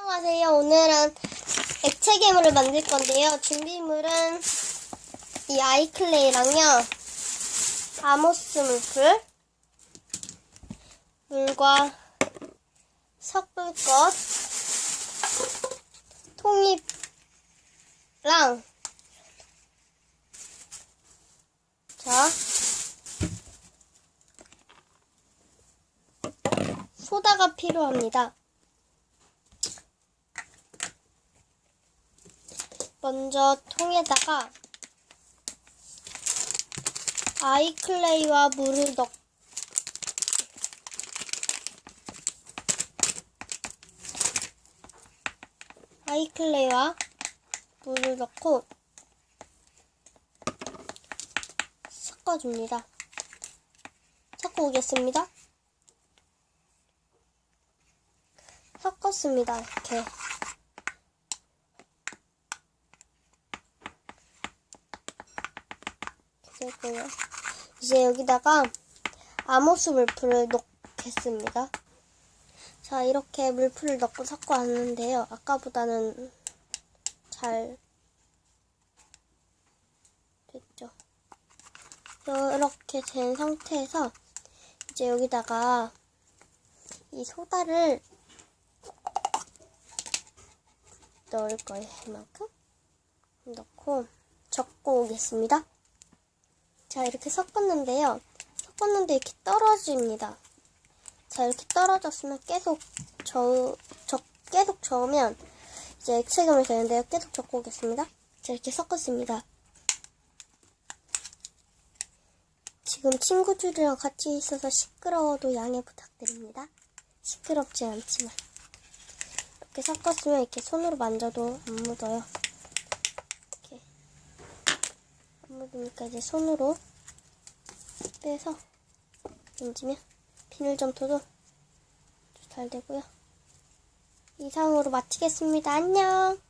안녕하세요. 오늘은 액체 괴물을 만들 건데요. 준비물은 이 아이클레이랑요. 아모스 물풀, 물과 섞을 것, 통입랑 자 소다가 필요합니다. 먼저 통에다가 아이클레이와 물을 넣 아이클레이와 물을 넣고 섞어줍니다. 섞어 오겠습니다. 섞었습니다. 이렇게. 되고요. 이제 여기다가 아모스 물풀을 넣겠습니다. 자, 이렇게 물풀을 넣고 섞어 왔는데요. 아까보다는 잘 됐죠. 이렇게 된 상태에서 이제 여기다가 이 소다를 넣을 거예요. 이만큼 넣고 적고 오겠습니다. 자, 이렇게 섞었는데요. 섞었는데 이렇게 떨어집니다. 자, 이렇게 떨어졌으면 계속 저, 저, 계속 저으면 이제 액체감이 되는데요. 계속 적고 오겠습니다. 자, 이렇게 섞었습니다. 지금 친구들이랑 같이 있어서 시끄러워도 양해 부탁드립니다. 시끄럽지 않지만. 이렇게 섞었으면 이렇게 손으로 만져도 안 묻어요. 이렇게. 안 묻으니까 이제 손으로 빼서 만지면 비늘 점토도 잘 되고요. 이상으로 마치겠습니다. 안녕!